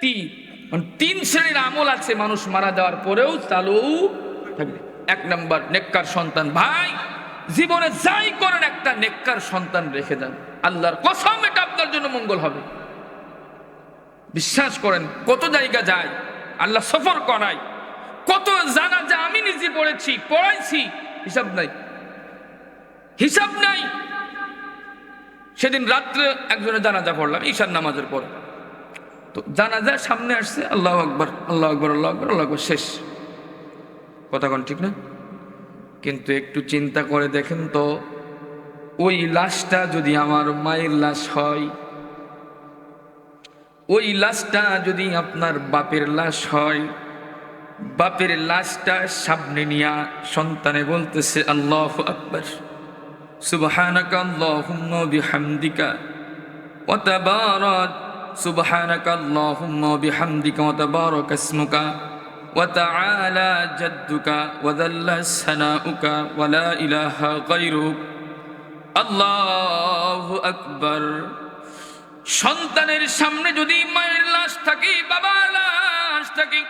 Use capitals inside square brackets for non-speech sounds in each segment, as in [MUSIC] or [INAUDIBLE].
তিন তিন শ্রেণির আমল আছে, মানুষ মারা যাওয়ার পরেও চালু থাকবে। এক নম্বর, নেককার সন্তান। ভাই, জীবনে যাই করেন, একটা নেককার সন্তান রেখে যান। আল্লাহর কসম, এটা আপনার জন্য মঙ্গল হবে। বিশ্বাস করেন, কত জায়গা যায়, আল্লাহ সফর করায়। কত জানা যা আমি নিজে পড়েছি, পড়াইছি, হিসাব নাই। হিসাব নাই। সেদিন রাত্রে একজনের জানাজা পড়লাম, ঈশার নামাজের পর। তো জানাজা সামনে আসছে, আল্লাহ আকবর আল্লাহ আকবর আল্লাহ আকবর আল্লাহ আকবর, শেষ। কথা কোন ঠিক না? কিন্তু একটু চিন্তা করে দেখেন তো, ওই লাশটা যদি আমার মায়ের লাশ হয়, ওই লাশটা যদি আপনার বাপের লাশ হয়, বাপের লাশটা সামনে নিয়া সন্তানে বলতেছে, আল্লাহ আকবর ওয়া বিহামদিকা ওয়া তাবারাক ইসমুকা ওয়া তাআলা জাদ্দুকা ওয়া যাল্লা সানাউকা ওয়া লা ইলাহা গায়রুক। সন্তানের সামনে যদি মায়ের লাশ থাকে, বাবার লাশ থাকে,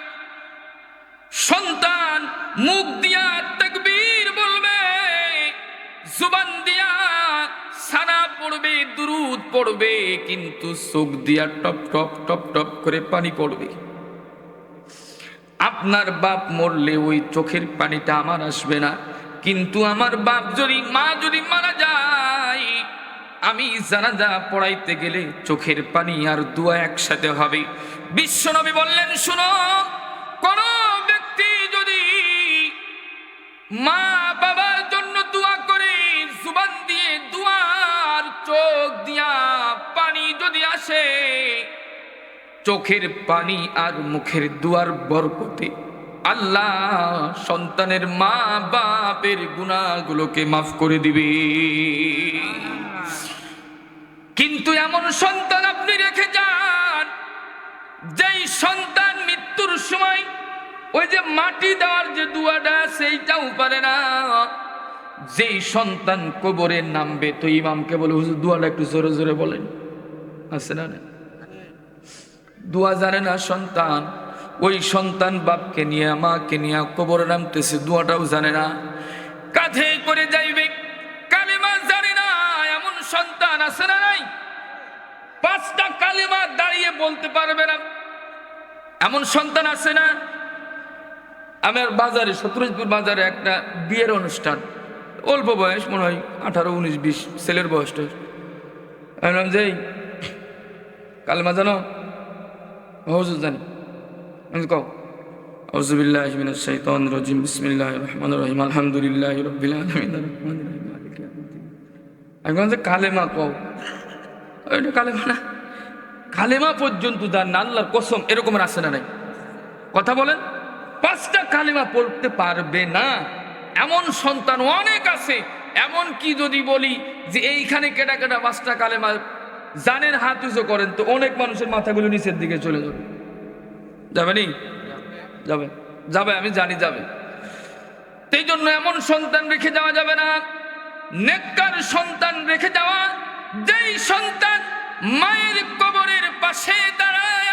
সন্তান মুখ দিয়া তাকবীর বলবে, জুবান দিয়া পড়বে, দুরুদ পড়বে, কিন্তু চোখ দিয়া টপ টপ টপ টপ করে পানি পড়বে। আপনার বাপ মরলে ওই চোখের পানিটা আমার আসবে না, কিন্তু আমার বাপ যদি, মা যদি মারা যায়, আমি জানাজা পড়াইতে গেলে চোখের পানি আর দুয়া একসাথে হবে। বিশ্বনবী বললেন, শুনো, কোন ব্যক্তি যদি মা চোখের পানি আর মুখের দুয়ার বরকতে। আল্লাহ সন্তানের মা বাপের গুণাগুলোকে মাফ করে দিবে। কিন্তু এমন সন্তান আপনি রেখে যান, যেই সন্তান মৃত্যুর সময় ওই যে মাটি দেওয়ার যে দুয়াটা সেইটাও পারে না। যেই সন্তান কবরে নামবে, তো ইমামকে বলে দুয়াটা একটু জোরে জোরে বলেন। আছে না না? দুয়া জানে না, সন্তান। ওই সন্তান বাপকে নিয়ে, মাকে নিয়ে কবর নামতেছে, দুয়াটাও জানে না। কাঁধে করে যাইবে, কালেমা জানে না, এমন সন্তান আছে না নাই? পাঁচটা কালেমা দাঁড়িয়ে বলতে পারবে না। এমন সন্তান আছে না? আমার বাজারে সত্যজিৎপুর বাজারে একটা বিয়ের অনুষ্ঠান। অল্প বয়স, মনে হয় আঠারো, উনিশ, বিশ, ছেলের বয়সটা আমি বললাম যে কালেমা জানো? হুজুর জানি আমি কও أعوذ بالله من الشيطان الرجيم بسم الله الرحمن الرحيم الحمد لله رب العالمين الرحمن الرحيم مالك يوم الدين আমি বললাম যে কালেমা কও ওইটা কালেমা না কালেমা পর্যন্ত দান না আল্লাহর কসম এরকমের আছে না নাই কথা বলেন পাঁচটা কালেমা পড়তে পারবে না এমন সন্তান অনেক আছে এমন কি যদি বলি যে এইখানে কেটা কেটা পাঁচটা কালেমা জানেন হাত উঁচু করেন তো অনেক মানুষের মাথাগুলো নিচের দিকে চলে যাবে। যাবে নি? যাবে। যাবে, আমি জানি যাবে। সেই জন্য এমন সন্তান রেখে যাওয়া যাবে না। নেককার সন্তান রেখে যাওয়া, যেই সন্তান মায়ের কবরের পাশে দাঁড়ায়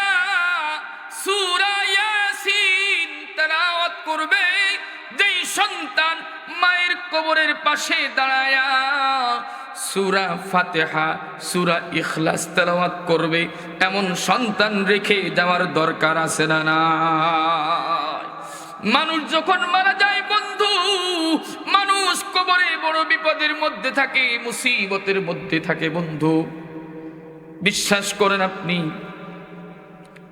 সূরা ইয়াসিন তেলাওয়াত করবে, যেই সন্তান মায়ের কবরের পাশে দাঁড়ায় সুরা ফাতেহা, সুরা ইখলাস তেলাওয়াত করবে, এমন সন্তান রেখে যাওয়ার দরকার আছে না না মানুষ যখন মারা যায়, বন্ধু, মানুষ কবরে বড় বিপদের মধ্যে থাকে, মুসিবতের মধ্যে থাকে, বন্ধু। বিশ্বাস করেন আপনি,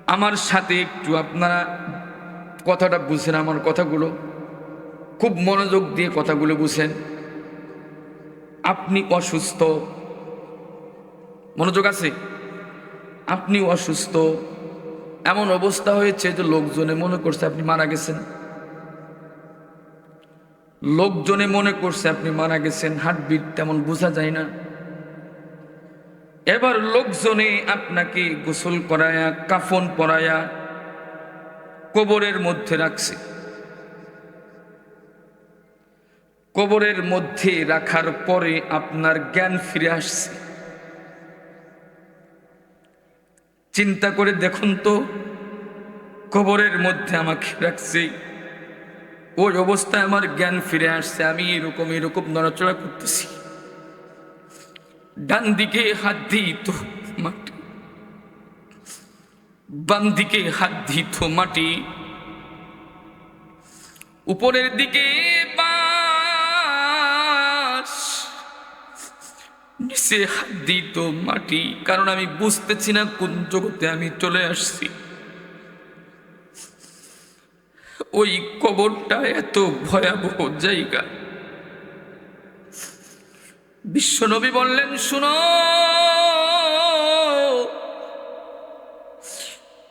আমার সাথে একটু আপনারা কথাটা বুঝেন, আমার কথাগুলো। খুব মনোযোগ দিয়ে কথাগুলো বুঝেন। আপনি অসুস্থ। মনোযোগ আছে? আপনি অসুস্থ। এমন অবস্থা হয়েছে যে লোকজনে মনে করছে আপনি মারা গেছেন। লোকজনে মনে করছে আপনি মারা গেছেন, হার্টবিট তেমন বোঝা যায় না। এবার লোকজনে আপনাকে গোসল করায়া, কাফন পরায়া, কবরের মধ্যে রাখছে। কবরের মধ্যে রাখার পরে আপনার জ্ঞান ফিরে আসছে। চিন্তা করে দেখুন তো, কবরের মধ্যে আমাকে রাখছে। ওই অবস্থায় আমার জ্ঞান ফিরে আসছে, আমি এরকম এরকম নড়াচড়া করতেছি। ডান দিকে হাত দিই তো মাটি, বাম দিকে হাত দিই তো মাটি। উপরের দিকে বাস নিচে হাত দিই তো মাটি, কারণ আমি বুঝতেছি না কোন জগতে আমি চলে আসছি। ওই কবরটা এত ভয়াবহ জায়গা। বিশ্বনবী বললেন, শুনো,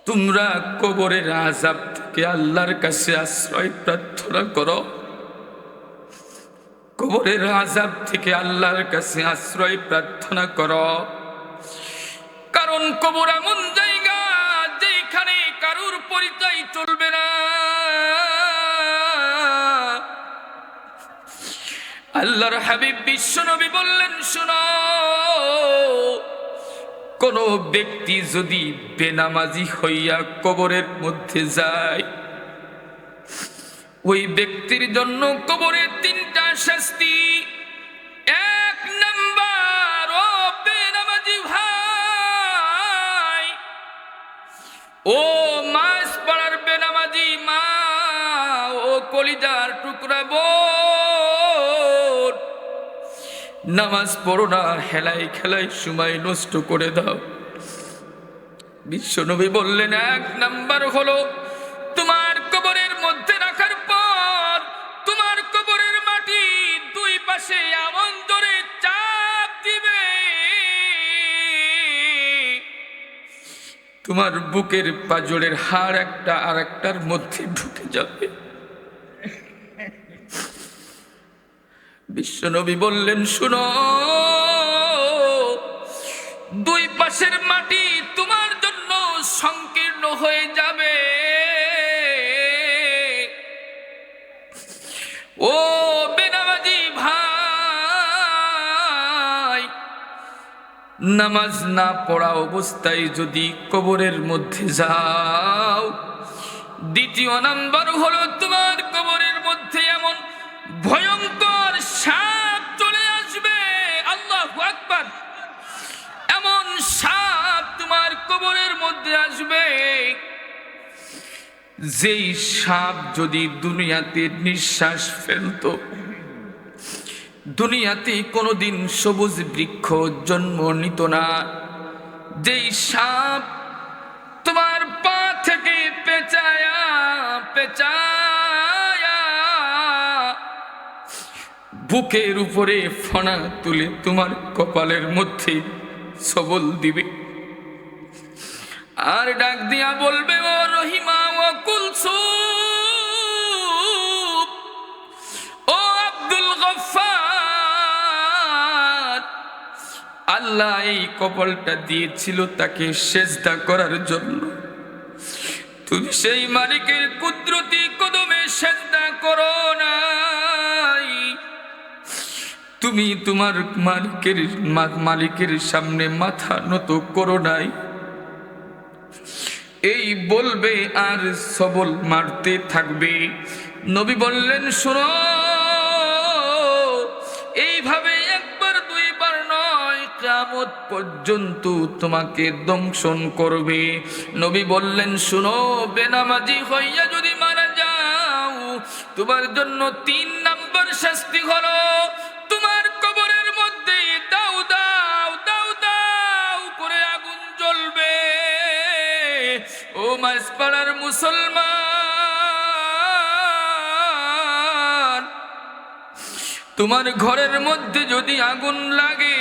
তোমরা কবরের আজাব থেকে আল্লাহর কাছে আশ্রয় প্রার্থনা করো। কবরের আজাব থেকে আল্লাহর কাছে আশ্রয় প্রার্থনা কর। কারণ কবর এমন জায়গা যেখানে কারুর পরিচয় চলবে না। আল্লাহর হাবিব বিশ্বনবী বললেন, শোনো, কোন ব্যক্তি যদি বেনামাজি হইয়া কবরের মধ্যে যায় ওই ব্যক্তির জন্য কবরে তিনটা শাস্তি। এক নাম্বার, ও বেনামাজি ভাই। ও মাস পাড়ার বেনামাজি মা, ও কলিজার টুকরা বোন নামাজ পড়ো না, হেলাই খেলাই সময় নষ্ট করে দাও। বিশ্বনবী বললেন, এক নাম্বার হলো তোমার বুকের পাজরের হাড় একটা আর একটার মধ্যে ঢুকে যাবে। বিশ্বনবী বললেন, শুনো, দুই পাশের মাটি তোমার জন্য সংকীর্ণ হয়ে যাবে। নামাজ না পড়া অবস্থায় যদি কবরের মধ্যে যাও, দ্বিতীয় নাম্বার হলো তোমার কবরের মধ্যে এমন ভয়ঙ্কর সাপ চলে আসবে। আল্লাহ আকবার। এমন সাপ তোমার কবরের মধ্যে আসবে। যেই সাপ যদি দুনিয়াতে নিঃশ্বাস ফেলতো দুনিয়াতে কোনোদিন সবুজ বৃক্ষ জন্ম নিত না। যেই সাপ তোমার পা থেকে পেঁচায়া পেঁচায়া বুকের উপরে ফনা তুলে তোমার কপালের মধ্যে সবল দিবে। আর ডাক দিয়া বলবে, ও রহিমা, ও কুলসুম, ও আব্দুল গফফার আল্লাহ এই কপালটা দিয়েছিল তাকে সেজদা করার জন্য। তুমি সেই মালিকের কুদরতি কদমে সেজদা করো তুমি তোমার মালিকের মালিকের সামনে মাথা নত করো নাই। এই বলবে আর সবল মারতে থাকবে। নবী বললেন, শোনো কিয়ামত পর্যন্ত তোমাকে দংশন করবে। নবী বললেন, শোনো, বেনামাজি হইয়া যদি মারা যাও, তোমার জন্য তিন নাম্বার শাস্তি হলো, তোমার কবরের মধ্যে দাও দাও দাও দাও করে আগুন জ্বলবে। ও মাসপাড়ার মুসলমান, তোমার ঘরের মধ্যে যদি আগুন লাগে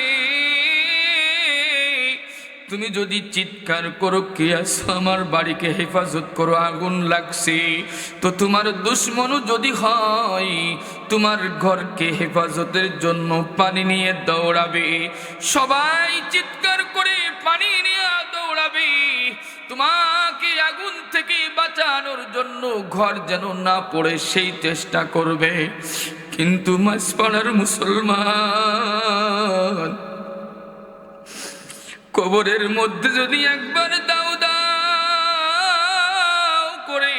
তুমি যদি চিৎকার করো কে আসো আমার বাড়িকে হেফাজত করো, আগুন লাগছে। তো তোমার দুশ্মনও যদি হয়, তোমার ঘরকে হেফাজতের জন্য পানি নিয়ে দৌড়াবে। সবাই চিৎকার করে পানি নিয়ে দৌড়াবে। তোমাকে আগুন থেকে বাঁচানোর জন্য ঘর যেন না পড়ে, সেই চেষ্টা করবে। কিন্তু মাসপাড়ার মুসলমান কবরের মধ্যে যদি একবার দাও দাও করে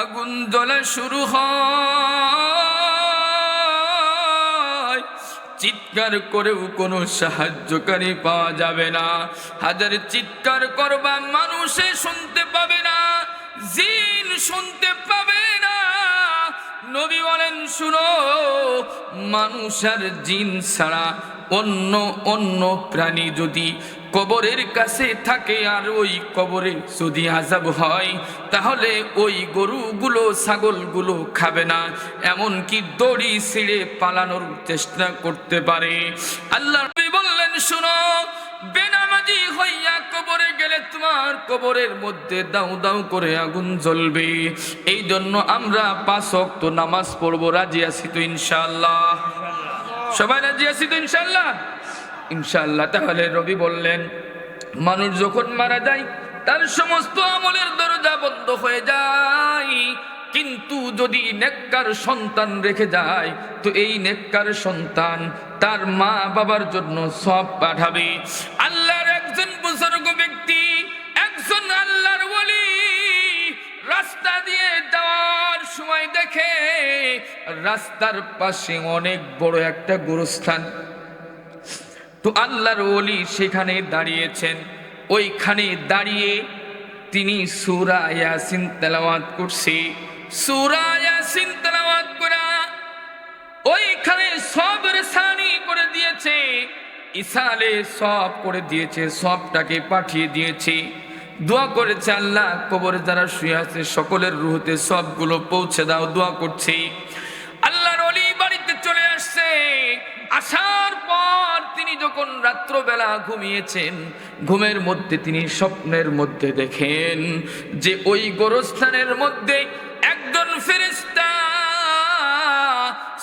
আগুন জ্বলা শুরু হয়। চিৎকার করেও কোনো সাহায্যকারী পাওয়া যাবে না। হাজার চিৎকার করবা, মানুষে শুনতে পাবে না, জিন শুনতে পাবে না। নবী বলেন, শুনো, মানুষ আর জিন ছাড়া অন্য অন্য প্রাণী যদি কবরের কাছে থাকে আর ওই কবরে যদি আজাব হয়, তাহলে ওই গরুগুলো, ছাগলগুলো খাবে না। এমন কি দড়ি ছিঁড়ে পালানোর চেষ্টা করতে পারে। আল্লাহ বললেন, শুনো, বেনামাজি হইয়া কবরে গেলে তোমার কবরের মধ্যে দাউ দাউ করে আগুন জ্বলবে। এই জন্য আমরা পাঁচ ওয়াক্ত নামাজ পড়ব। রাজি আছি তো ইনশাআল্লাহ? সবাই রাজি আছি তো ইনশাআল্লাহ? ইনশাআল্লাহ, তাহলে রবি বললেন, মানুষ যখন মারা যায়, তার সমস্ত আমলের দরজা বন্ধ হয়ে যায়। কিন্তু যদি নেককার সন্তান রেখে যায়, তো এই নেককার সন্তান তার মা বাবার জন্য সব পাঠাবে। আল্লাহর একজন বুজুর্গ ব্যক্তি, একজন আল্লাহর ওলি, রাস্তা দিয়ে যাওয়ার সময় দেখে রাস্তার পাশে অনেক বড় একটা গুরুস্থান। তো আল্লাহর ওলি সেখানে দাঁড়িয়েছেন। ওইখানে দাঁড়িয়ে তিনি সুরা ইয়াসিন তেলাওয়াত করছে। সুরা ইয়াসিন তেলাওয়াত করা ওইখানে সব রেসানি করে দিয়েছে। ইসালে সব করে দিয়েছে, সবটাকে পাঠিয়ে দিয়েছে। দোয়া করেছে আল্লাহ, কবরে যারা শুয়ে আছে সকলের রুহতে সবগুলো পৌঁছে দাও, দোয়া করছে। আল্লাহর অলি বাড়িতে চলে আসছে। তিনি যখন রাত্রবেলা ঘুমিয়েছেন, ঘুমের মধ্যে তিনি স্বপ্নের মধ্যে দেখেন যে ওই গোরস্থানের মধ্যে একজন ফেরেস্তা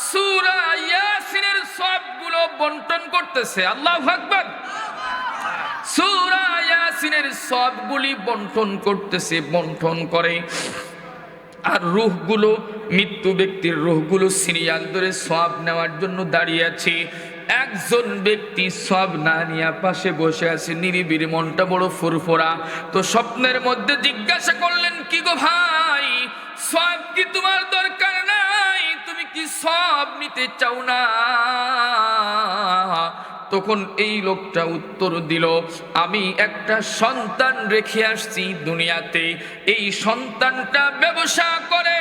সূরা সবগুলো বন্টন করতেছে। আল্লাহ আকবার। সূরা সবগুলি বন্টন করতেছে, বন্টন করে। আর রুহগুলো, মৃত্যু ব্যক্তির রুহগুলো সিরিয়াল ধরে সব নেওয়ার জন্য দাঁড়িয়ে আছে। একজন ব্যক্তি সব না নিয়ে পাশে বসে আছে নিরিবিরি মনটা বড় ফুরফোরা। তো স্বপ্নের মধ্যে জিজ্ঞাসা করলেন, কি গো ভাই, সব কি তোমার দরকার নাই? তুমি কি সব নিতে চাও না? তখন এই লোকটা উত্তর দিল, আমি একটা সন্তান রেখে আসছি দুনিয়াতে। এই সন্তানটা ব্যবসা করে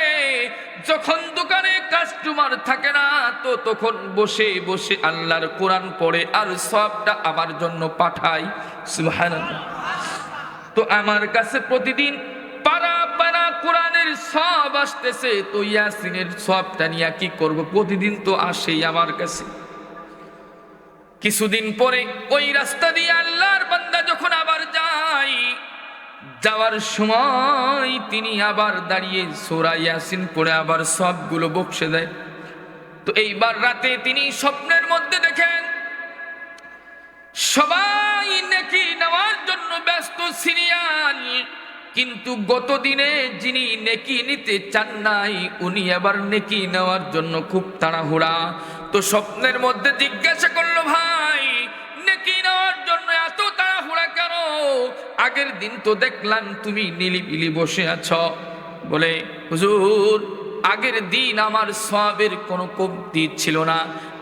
যখন দোকানে কাস্টমার থাকে না, তো তখন বসে বসে আল্লাহর কোরআন পড়ে আর সবটা আমার জন্য পাঠাই তো আমার কাছে প্রতিদিন পাড়া পাড়া কোরআনের সব আসতেছে। তো ইয়াসিনের সবটা নিয়ে কি করব? প্রতিদিন তো আসেই আমার কাছে। কিছুদিন পরে ওই রাস্তা দিয়ে আল্লাহর বান্দা যখন যাওয়ার সময় তিনি আবার দাঁড়িয়ে সোরা ইয়াসিন পড়ে আবার সবগুলো বকসে দেয়। তো এইবার রাতে তিনি স্বপ্নের মধ্যে দেখেন, সবাই নেকি নেওয়ার জন্য ব্যস্ত সিরিয়াল, কিন্তু গত দিনে যিনি নেকি নিতে চান নাই, উনি আবার নেকি নেওয়ার জন্য খুব তাড়াহুড়া। তো স্বপ্নের মধ্যে জিজ্ঞাসা করল, ভাই, নেকি নেওয়ার আগের দিন তো দেখলাম তুমি নিলিপিলি বসে আছো। বলে, হুজুর, আগের দিন আমার সবের কোনো কমতি ছিল না।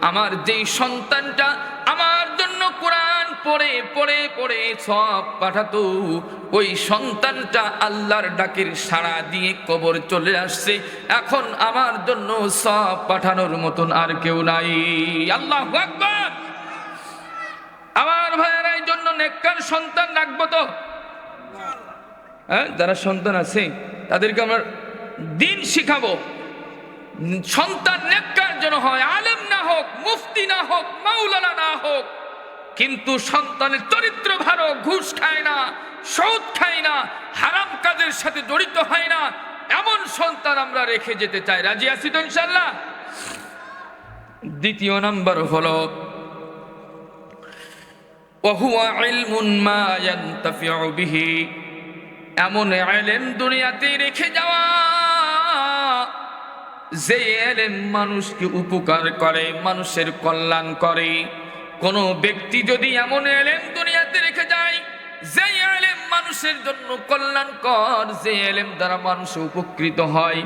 আমার যেই সন্তানটা আমার জন্য কোরআন পড়ে পড়ে পড়ে সব পাঠাতো, ওই সন্তানটা আল্লাহর ডাকের সাড়া দিয়ে কবর চলে আসছে। এখন আমার জন্য সব পাঠানোর মতন আর কেউ নাই। আল্লাহ আমার ভাইয়েরা নেককার সন্তান রাখব তো? হ্যাঁ যারা সন্তান আছে, তাদেরকে আমরা দিন শিখাবো। সন্তান নেককার যেন হয়, আলেম না হোক, মুফতি না হোক, মাওলানা না হোক, কিন্তু সন্তানের চরিত্র ভালো, ঘুষ খায় না সৌদ খায় না, হারাম কাজের সাথে জড়িত হয় না, এমন সন্তান আমরা রেখে যেতে চাই। রাজি আছি তো ইনশাল্লাহ দ্বিতীয় নাম্বার হলো এমন এলেম দুনিয়াতে রেখে যাওয়া। যে এলেম মানুষকে উপকার করে, মানুষের কল্যাণ করে। কোন ব্যক্তি যদি এমন এলেম দুনিয়াতে রেখে যায়, যে এলেম মানুষের জন্য কল্যাণকর, যে এলেম দ্বারা মানুষ উপকৃত হয়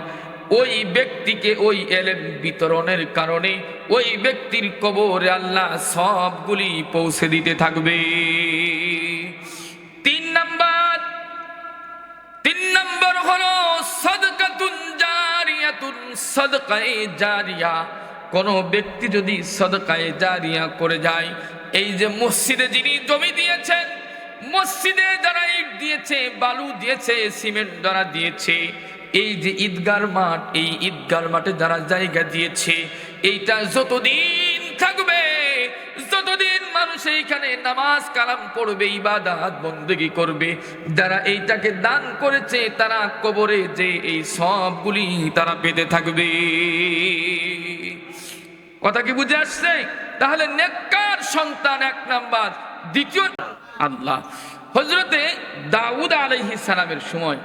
ওই ব্যক্তিকে ওই এলেম বিতরণের কারণে, ওই ব্যক্তির কবরে আল্লাহ সবগুলি পৌঁছে দিতে থাকবে। তিন নাম্বার, তিন নম্বর হলো সদকাতুন জারিয়াতুন, সদকায়ে জারিয়া। কোন ব্যক্তি যদি সদকায়ে জারিয়া করে যায়, এই যে মসজিদে যিনি জমি দিয়েছেন, মসজিদে যারা ইট দিয়েছে, বালু দিয়েছে, সিমেন্ট দ্বারা দিয়েছে এই যে ঈদগার মাঠ, এই ঈদগার মাঠে যারা জায়গা দিয়েছে, এইটা যতদিন থাকবে, যতদিন মানুষ এইখানে নামাজ কালাম পড়বে, ইবাদাত বন্দেগি করবে, যারা এইটাকে দান করেছে, তারা কবরে যে এই সবগুলি তারা পেতে থাকবে। কথা কি বুঝে আসছে? তাহলে নেককার সন্তান এক নাম্বার। দ্বিতীয় আল্লাহ। হজরতে দাউদ আলাইহিস সালামের সময়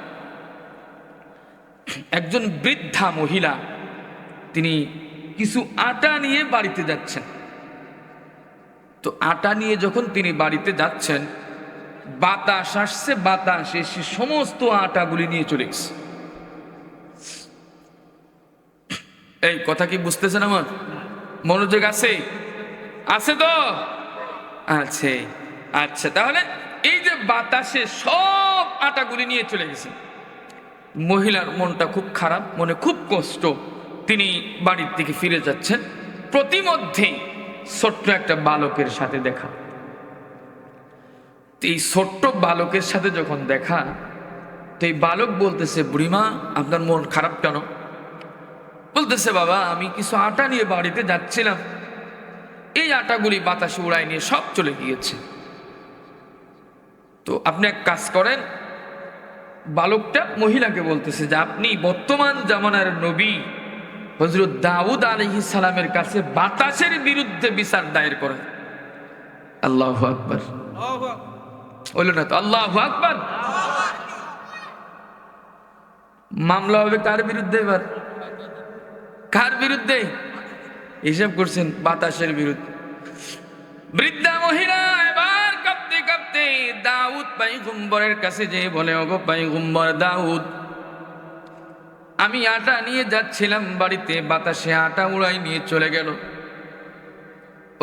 একজন বৃদ্ধা মহিলা, তিনি কিছু আটা নিয়ে বাড়িতে যাচ্ছেন। তো আটা নিয়ে যখন তিনি বাড়িতে যাচ্ছেন, বাতাস আসছে, বাতাস এসে সমস্ত আটাগুলি নিয়ে চলে গেছে। এই কথা কি বুঝতেছেন আমার? মনোযোগ আছে? আছে তো? আছে। আচ্ছা তাহলে এই যে বাতাসে সব আটাগুলি নিয়ে চলে গেছে। মহিলার মনটা খুব খারাপ, মনে খুব কষ্ট। তিনি বাড়ির দিকে ফিরে যাচ্ছেন। প্রতিমধ্যেই ছোট্ট একটা বালকের সাথে দেখা। এই ছোট্ট বালকের সাথে যখন দেখা, তো এই বালক বলতেছে বুড়িমা আপনার মন খারাপ কেন? বলতেছে, বাবা, আমি কিছু আটা নিয়ে বাড়িতে যাচ্ছিলাম। এই আটাগুলি বাতাসে উড়াই নিয়ে সব চলে গিয়েছে। তো আপনি এক কাজ করেন বালকটা মহিলাকে বলতেছে যে, আপনি বর্তমান জামানার নবী। হজরত দাউদ আলহি সালামের কাছে বাতাসের বিরুদ্ধে বিচার দায়ের করেন। আল্লাহ আকবর। বলল না তো, আল্লাহ আকবর। মামলা হবে কার বিরুদ্ধে এবার? কার বিরুদ্ধে? হিসাব করছেন বাতাসের বিরুদ্ধে। বৃদ্ধা মহিলা কাঁপতে দাউদ পাইগুম্বরের কাছে যে বলে, ওগো পাইগুম্বর দাউদ, আমি আটা নিয়ে যাচ্ছিলাম বাড়িতে, বাতাসে আটা উড়াই নিয়ে চলে গেল।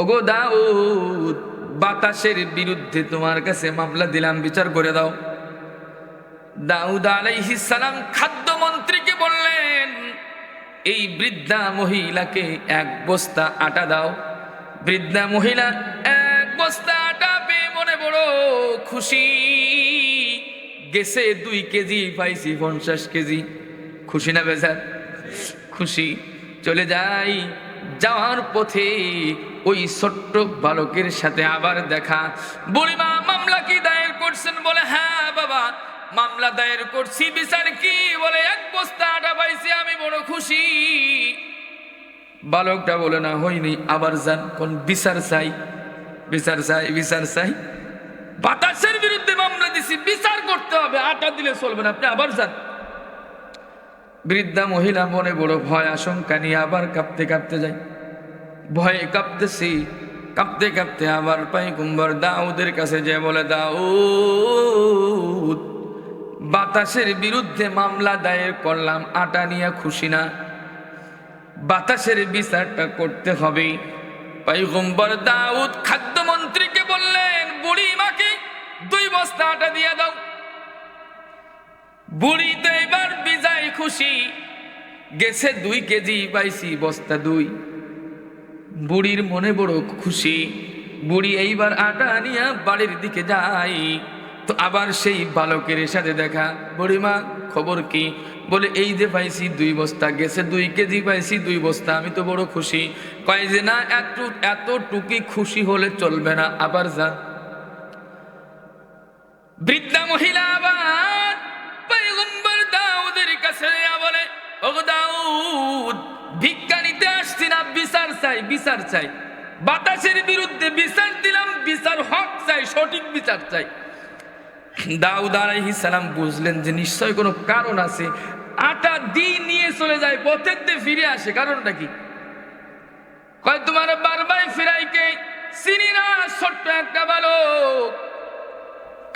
ওগো দাউদ, বাতাসের বিরুদ্ধে তোমার কাছে মামলা দিলাম, বিচার করে দাও। দাউদ সালাম খাদ্যমন্ত্রীকে বললেন, এই বৃদ্ধা মহিলাকে এক বস্তা আটা দাও। বৃদ্ধা মহিলা খুশি। গেছে দুই কেজি, পাইছি পঞ্চাশ কেজি। খুশি না বেজার? খুশি। চলে যাই যাওয়ার পথে ওই ছোট্ট বালকের সাথে আবার দেখা। বুড়িমা মামলা কি দায়ের করছেন? বলে হ্যাঁ বাবা, মামলা দায়ের করছি। বিচার কি? বলে, এক বস্তা আটা পাইছি, আমি বড় খুশি। বালকটা বলে, না, হয়নি, আবার যান, কোন বিচার চাই? বিচার চাই বিচার চাই। বাতাসের বিরুদ্ধে মামলা দিছি, বিচার করতে হবে, আটা দিলে চলবে না, আপনি আবার যান। বৃদ্ধা মহিলা মনে বড় ভয়, আশঙ্কা নিয়ে আবার কাঁপতে কাঁপতে যাই। ভয়ে কাঁপতেছি, কাঁপতে কাঁপতে আবার পাই কুম্বর দাউদের কাছে যে বলে, দাউদ, বাতাসের বিরুদ্ধে মামলা দায়ের করলাম, আটা নিয়ে খুশি না। বাতাসের বিচারটা করতে হবে। পাইগম্বর দাউদ খাদ্যমন্ত্রীকে বললেন, বুড়ি মাকে দুই বস্তা আটা দিয়ে দাও। বুড়ি তো এবার বিজায় খুশি, গেছে দুই কেজি পাইছি বস্তা দুই। বুড়ির মনে বড় খুশি, বুড়ি এইবার আটা নিয়ে বাড়ির দিকে যায়। তো আবার সেই বালকের সাথে দেখা, বুড়িমা, খবর কি? বলে, এই যে পাইছি দুই বস্তা, গেছে দুই কেজি পাইছি দুই বস্তা, আমি তো বড় খুশি। কয় যে, না এত এতটুকি খুশি হলে চলবে না, আবার যা। বৃদ্ধা মহিলা আবার পয়গম্বর দাউদের কাছে বলে ও দাউদ, ভিক্ষা নিতে আসছি না, বিচার চাই বিচার চাই। বাতাসের বিরুদ্ধে বিচার দিলাম, বিচার হক চাই, সঠিক বিচার চাই। দাউদ সালাম বুঝলেন যে নিশ্চয় কোনো কারণ আছে। আটা দিয়ে নিয়ে চলে যায়, পথের দিয়ে ফিরে আসে, কারণটা কি? কয়, তোমার বারবার ফেরাইকে চিনি না, ছোট্ট একটা বালক।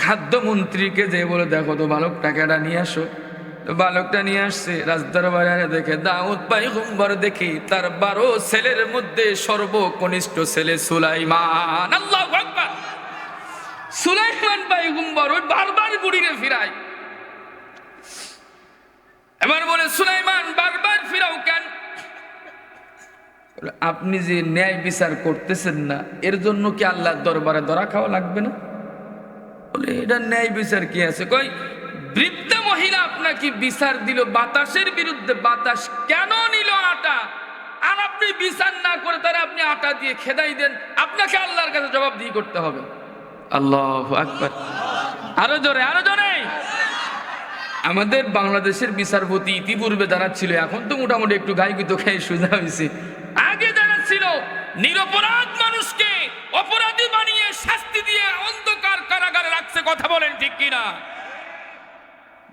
খাদ্যমন্ত্রীকে যে বলে, দেখো তো বালকটাকে এটা নিয়ে আসো। বালকটা নিয়ে আসছে, রাজদরবারে দেখে, দাউদ পাইগম্বর দেখি, তার বারো ছেলের মধ্যে সর্বকনিষ্ঠ ছেলে সুলাইমান। আল্লাহ সুলাইমান পাইগম্বর ওই বারবার বুড়িরে ফিরায়। এবার বলে, সুলাইমান, বারবার ফিরাও কেন? আপনি যে ন্যায় বিচার করতেছেন না, এর জন্য কি আল্লাহর দরবারে ধরা খাওয়া লাগবে না? বলে, এটা ন্যায় বিচার কি আছে? কই, বৃদ্ধা মহিলা আপনাকে বিচার দিল, বাতাসের বিরুদ্ধে বাতাস কেন নিল আটা? আর আপনি বিচার না করে তারা আপনি আটা দিয়ে খেদাই দেন। আপনাকে আল্লাহর কাছে জবাব দিয়ে করতে হবে। আল্লাহ আকবার। আরও জোরে আরও জোরে। আমাদের বাংলাদেশের বিচারপতি ইতিপূর্বে যারা ছিল এখন তো মোটামুটি একটু গাইগুতো খেয়ে সোজা হয়েছে। আগে যারা ছিল নিরপরাধ মানুষকে অপরাধী বানিয়ে শাস্তি দিয়ে অন্ধকার কারাগারে রাখছে, কথা বলেন ঠিক কিনা?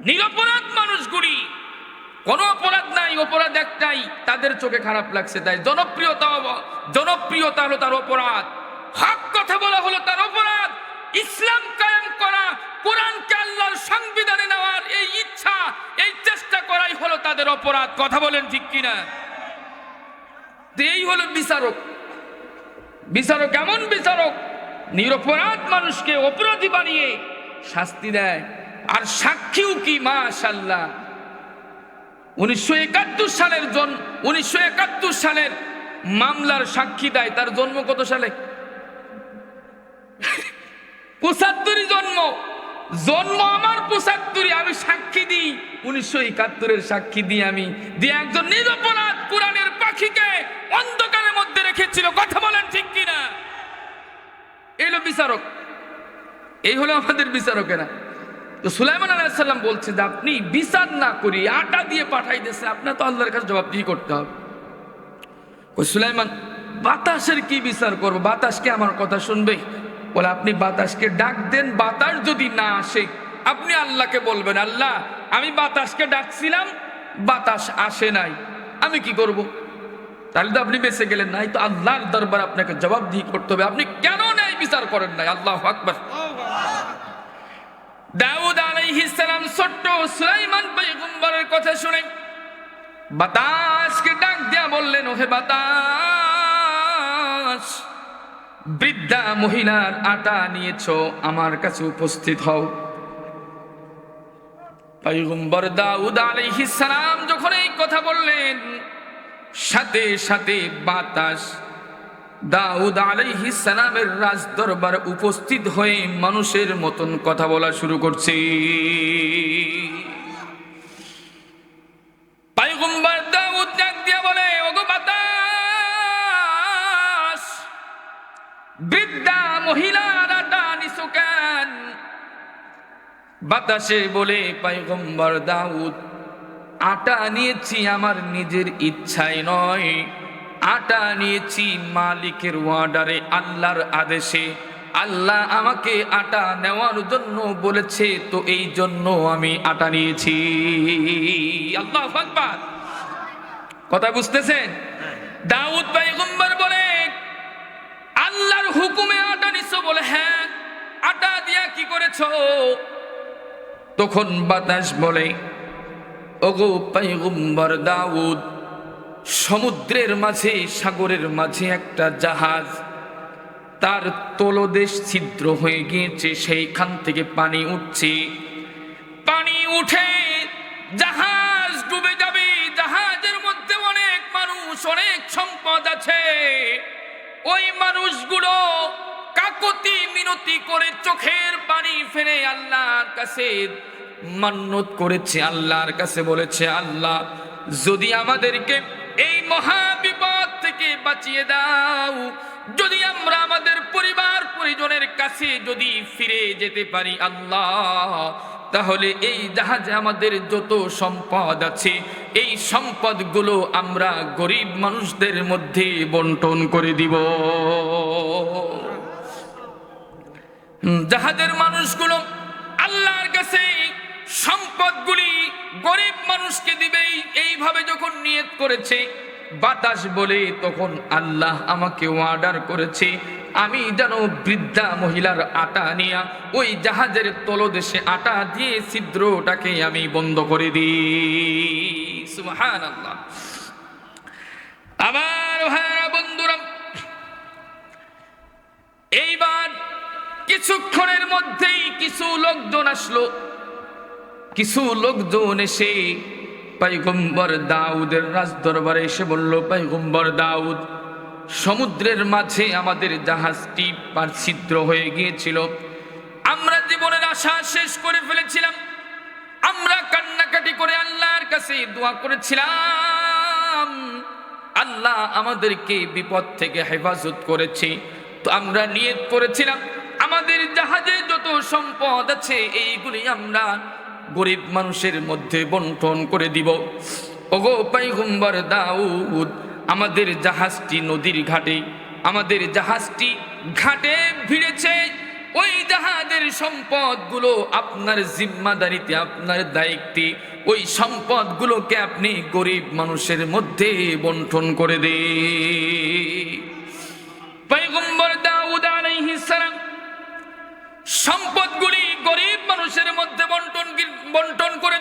নিরপরাধ মানুষগুলি, কোন অপরাধ নাই, অপরাধ একটাই, তাদের চোখে খারাপ লাগছে, তাই জনপ্রিয়তা জনপ্রিয়তা হলো তার অপরাধ। হক কথা বলা হলো তার অপরাধ। ইসলাম কায়েম করা, কোরআনকে আল্লাহর সংবিধানে নেওয়ার এই ইচ্ছা, এই চেষ্টা করাই হলো তাদের অপরাধ। কথা বলেন ঠিক কিনা? এই হলো বিচারক। বিচারক এমন বিচারক, নিরপরাধ মানুষকে অপরাধী বানিয়ে শাস্তি দেয়। আর সাক্ষীও কি? মাশাল্লাহ উনিশশো একাত্তর সালের জন উনিশশো একাত্তর সালের মামলার সাক্ষী দেয়। তার জন্ম কত সালে? [LAUGHS] পঁচাত্তরই জন্ম। জন্ম আমার পঁচাত্তরই আমি সাক্ষী দিই। উনিশশো একাত্তরের সাক্ষী দিই আমি। দিয়ে একজন নিরপরাধ কোরআনের পাখিকে অন্ধকারের মধ্যে রেখেছিল। কথা বলেন ঠিক কিনা? এলো বিচারক। এই হলো আমাদের বিচারকেরা। তো সুলাইমান আলাইসাল্লাম বলছে যে, আপনি বিচার না করি আটা দিয়ে পাঠাই দিয়েছে আপনার তো আল্লাহর কাছে জবাব দিয়ে করতে হবে। ওই সুলাইমান, বাতাসের কি বিচার করব? বাতাসকে আমার কথা শুনবে? বলে, আপনি বাতাসকে ডাক দেন, বাতাস যদি না আসে, আপনি আল্লাহকে বলবেন, আল্লাহ, আমি বাতাসকে ডাকছিলাম, বাতাস আসে নাই, আমি কি করব। তাহলে তো আপনি বেঁচে গেলেন, নাই তো আল্লাহর দরবার আপনাকে জবাব দিয়ে করতে হবে। আপনি কেন ন্যায় বিচার করেন নাই? আল্লাহ আকবর। দাউদ আলাইহিস সালাম ছোট্ট সুলাইমান পয়গম্বরের কথা শুনে বাতাসকে ডাক দিয়া বললেন, ওহে বাতাস বৃদ্ধা মহিলার আটা নিয়েছ, আমার কাছে উপস্থিত হও। পয়গম্বর দাউদ সালাম যখন এই কথা বললেন, সাথে সাথে বাতাস, দাউদ সালামের রাজ দরবার উপস্থিত হয়ে মানুষের মতন কথা বলা শুরু করছে। মহিলার বাতাসে বলে পয়গম্বর দাউদ আটা নিয়েছি আমার নিজের ইচ্ছায় নয়। আটা নিয়েছি মালিকের ওয়ার্ডারে আল্লাহর আদেশে। আল্লাহ আমাকে আটা নেওয়ার জন্য বলেছে তো এই জন্য আমি আটা নিয়েছি। আল্লাহ আকবার। কথা বুঝতেছেন? দাউদ পয়গম্বর বলে আল্লাহর হুকুমে বলে হ্যাঁ আটা দিয়া কি করেছ? তখন বাতাস বলে, ওগো পয়গম্বর দাউদ, সমুদ্রের মাঝে, সাগরের মাঝে একটা জাহাজ, তার তলদেশ ছিদ্র হয়ে গিয়েছে, সেইখান থেকে পানি উঠছে। পানি উঠে জাহাজ ডুবে যাবে, জাহাজের মধ্যে অনেক মানুষ, অনেক সম্পদ আছে। ওই মানুষগুলো কাকতি মিনতি করে চোখের পানি ফেলে আল্লাহর কাছে মান্নত করেছে, আল্লাহর কাছে বলেছে, আল্লাহ, যদি আমাদেরকে এই মহা বিপদ থেকে বাঁচিয়ে দাও, যদি আমরা আমাদের পরিবার পরিজনের কাছে যদি ফিরে যেতে পারি, আল্লাহ, তাহলে এই জাহাজে আমাদের যত সম্পদ আছে, এই সম্পদগুলো আমরা গরিব মানুষদের মধ্যে বন্টন করে দিব। জাহাজের মানুষগুলো আল্লাহর কাছে সম্পদগুলি গরিব মানুষকে দিবেই, এইভাবে যখন নিয়ত করেছে, বাতাস বলে তখন আল্লাহ আমাকে অর্ডার করেছে, আমি যেন বৃদ্ধা মহিলার আটা নিয়া ওই জাহাজের তলদেশে আটা দিয়ে ছিদ্রটাকে আমি বন্ধ করে দিই। আল্লাহ ভাইরা বন্ধুরা, এইবার কিছুক্ষণের মধ্যেই কিছু লোকজন আসলো। কিছু লোকজন এসে পাইগম্বর দাউদের রাজ দরবারে এসে বলল পাইগম্বর দাউদ, সমুদ্রের মাঝে আমাদের জাহাজটি পার ছিদ্র হয়ে গিয়েছিল। আমরা জীবনের আশা শেষ করে ফেলেছিলাম। আমরা কান্নাকাটি করে আল্লাহর কাছে দোয়া করেছিলাম। আল্লাহ আমাদেরকে বিপদ থেকে হেফাজত করেছে। তো আমরা নিয়ত করেছিলাম আমাদের জাহাজে যত সম্পদ আছে, এইগুলি আমরা গরিব মানুষের মধ্যে বন্টন করে দিব। ওগো পাইগম্বর দাউদ, আমাদের জাহাজটি নদীর ঘাটে, আমাদের জাহাজটি ঘাটে ভিড়েছে। ওই জাহাজের সম্পদগুলো আপনার জিম্মাদারিতে, আপনার দায়িত্বে, ওই সম্পদগুলোকে আপনি গরিব মানুষের মধ্যে বন্টন করে দে। পয়গম্বর দাউদ আলাইহিস সালাম সম্পদগুলি গরিব মানুষের মধ্যে বন্টন বন্টন করে